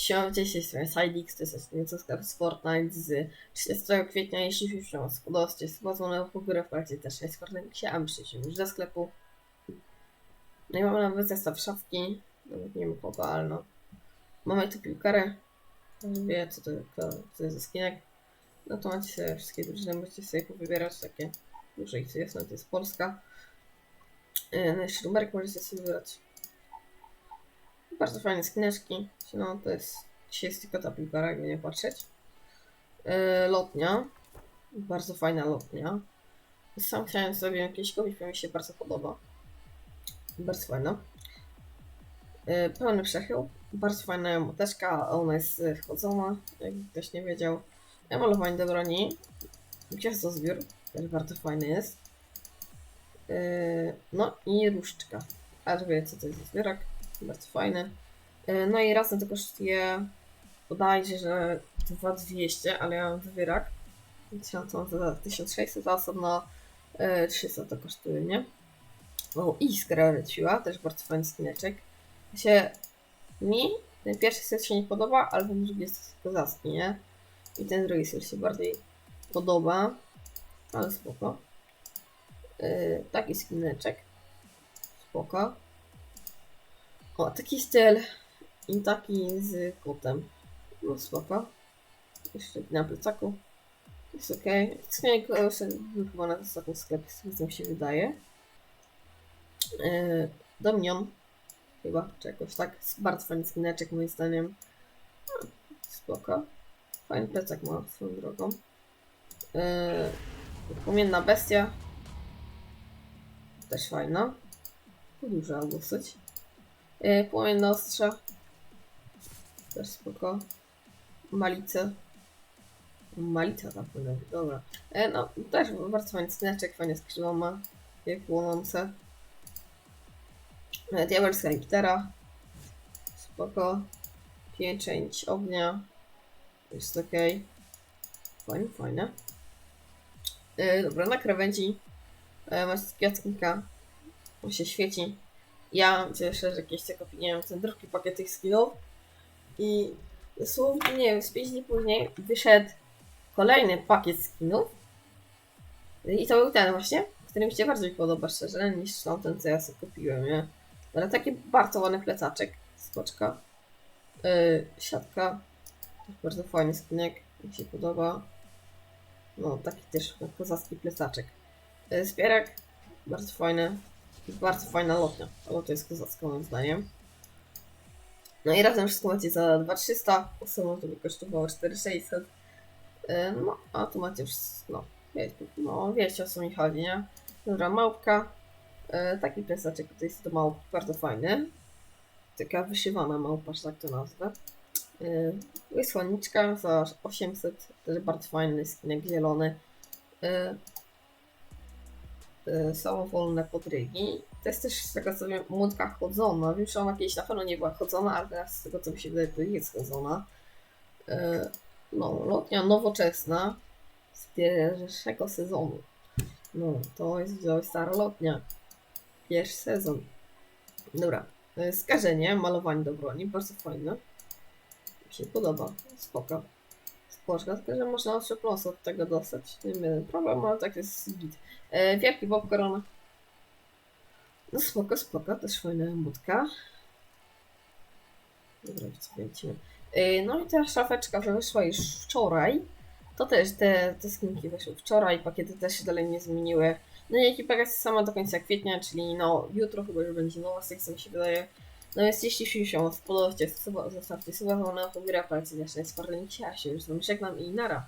Siłam 10 stronie SideX, to jest nieco sklep z Fortnite z 30 kwietnia, jeśli się was podobacie, spłacone po górę w praktyce też jest Fortnite, a my przejdziemy już do sklepu. No i mamy nawet zestaw szafki, nawet nie wiem kogo, ale no. Mamy tu piłkarę, każdy wie co to, to, co jest za skinek. No to macie sobie wszystkie drużyny, możecie sobie powybierać takie duże ich tu jest, no to jest Polska. Yy, No jeszcze numerek możecie sobie wybrać. Bardzo fajne skineczki. No to jest, dzisiaj jest tylko ta jakby nie patrzeć. Yy, lotnia. Bardzo fajna lotnia. Sam chciałem sobie jakieś kupić, bo mi się bardzo podoba. Bardzo fajna. Yy, pełny przechył. Bardzo fajna moteczka, ona jest yy, wchodzona, jakby ktoś nie wiedział. Ja malowanie do broni. Gwiazdozbiór, też bardzo fajny jest. Yy, no i różdżka. Aż wie co to jest za zbiorek. Bardzo fajny. Yy, no i razem to kosztuje bodajże, że 2200, ale ja mam wywierak. 1000 za 1600, a osobno yy, 300 to kosztuje, nie? O, Iskra leciła, też bardzo fajny skineczek. Się mi ten pierwszy set się nie podoba, ale ten drugi jest kozacki, nie? I ten drugi set się bardziej podoba, ale spoko. Yy, taki skineczek. Spoko. O, taki styl i taki z kotem. No spoko. Jeszcze na plecaku. Jest ok. Już był chyba na ostatnim sklepie, z mi się wydaje. Yy, Dominion. Chyba, czy jakoś tak. Bardzo fajny skineczek moim zdaniem. No, spoko. Fajny plecak ma swoją drogą. Yy, bestia. Też fajna. Duża dosyć. Yy, płomienne ostrze. Też spoko. Malice. Malica tam powinna być, dobra. E, no, też bardzo fajny skinaczek, fajne skrzydła ma. Jak płonące. E, diabelska gitara. Spoko. Pieczęć ognia. Jest ok. Fajne, fajne. E, dobra, na krawędzi e, masz kwiatnika. On się świeci. Ja cieszę, że jakieś tylko opinię ten drugi pakiet tych skinów. I dosłownie, nie wiem, z 5 dni później wyszedł kolejny pakiet skinów. I to był ten właśnie, który mi się bardziej podoba szczerze, niż tamten, co ja sobie kupiłem, nie? Ale taki bardzo ładny plecaczek, skoczka, yy, siatka, bardzo fajny skinek, mi się podoba. No, taki też kozacki plecaczek. Yy, Spierak, bardzo fajny, bardzo fajna lotnia, ale to jest kozacka moim zdaniem. No i razem wszystko macie za 2300, osobą to by kosztowało 4600. Yy, No, a tu macie wszystko, no, wiecie, no, wiecie o co mi chodzi, nie? Dobra, małpka. E, taki plecaczek to jest to małp, bardzo fajny. Taka wyszywana małpa, że tak to nazwę. Wysłanniczka za 800, też bardzo fajny skinek zielony. E, e, samowolne podrygi. To jest też z tego co wiem młodka chodzona. Wiem, że ona kiedyś na pewno nie była chodzona, ale teraz z tego co mi się wydaje to jest chodzona. E, no, lotnia nowoczesna z pierwszego sezonu. No, to jest wziąłeś stara lotnia. Pierwszy sezon. Dobra. e, Skażenie, malowanie do broni, bardzo fajne. Mi się podoba, spoko. Spoczka, tylko że można ostrze plus od tego dostać. Nie wiem, problem, ale tak jest git. E, wielki Bob Corona. No spoko, spoko, też fajna budka. Dobra, co. E, no i ta szafeczka, że wyszła już wczoraj. To też te, te skinki wyszły wczoraj, pakiety też się dalej nie zmieniły. No i ekipa jest sama do końca kwietnia, czyli no jutro chyba już będzie nowa sekcja, mi się wydaje. Jest jeśli się spodobał, zostawcie suba, wolnego pobiera palce, jest parę ja się już z żegnam i nara.